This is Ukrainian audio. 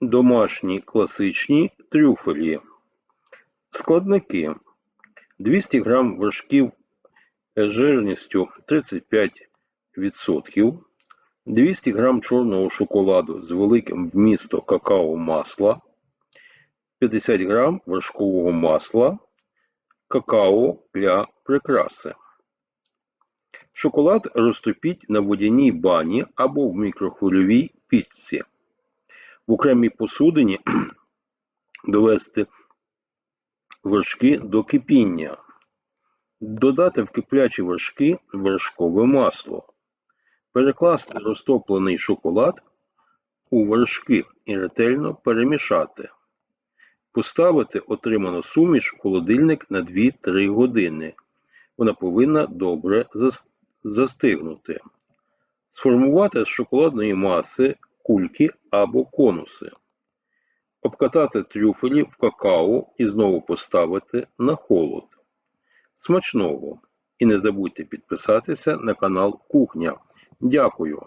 домашні класичні трюфелі. Складники 200 г вершків жирністю 35%, 200 г чорного шоколаду з великим вмістом какао масла, 50 г вершкового масла, какао для прикраси. Шоколад розтопіть на водяній бані або в мікрохвильовій пічці. В окремій посудині довести вершки до кипіння. Додати в киплячі вершки вершкове масло. Перекласти розтоплений шоколад у вершки і ретельно перемішати. Поставити отриману суміш в холодильник на 2-3 години. Вона повинна добре застигнути. Сформувати з шоколадної маси кульки або конуси. Обкатати трюфелі в какао і знову поставити на холод. Смачного! І не забудьте підписатися на канал Кухня. Дякую!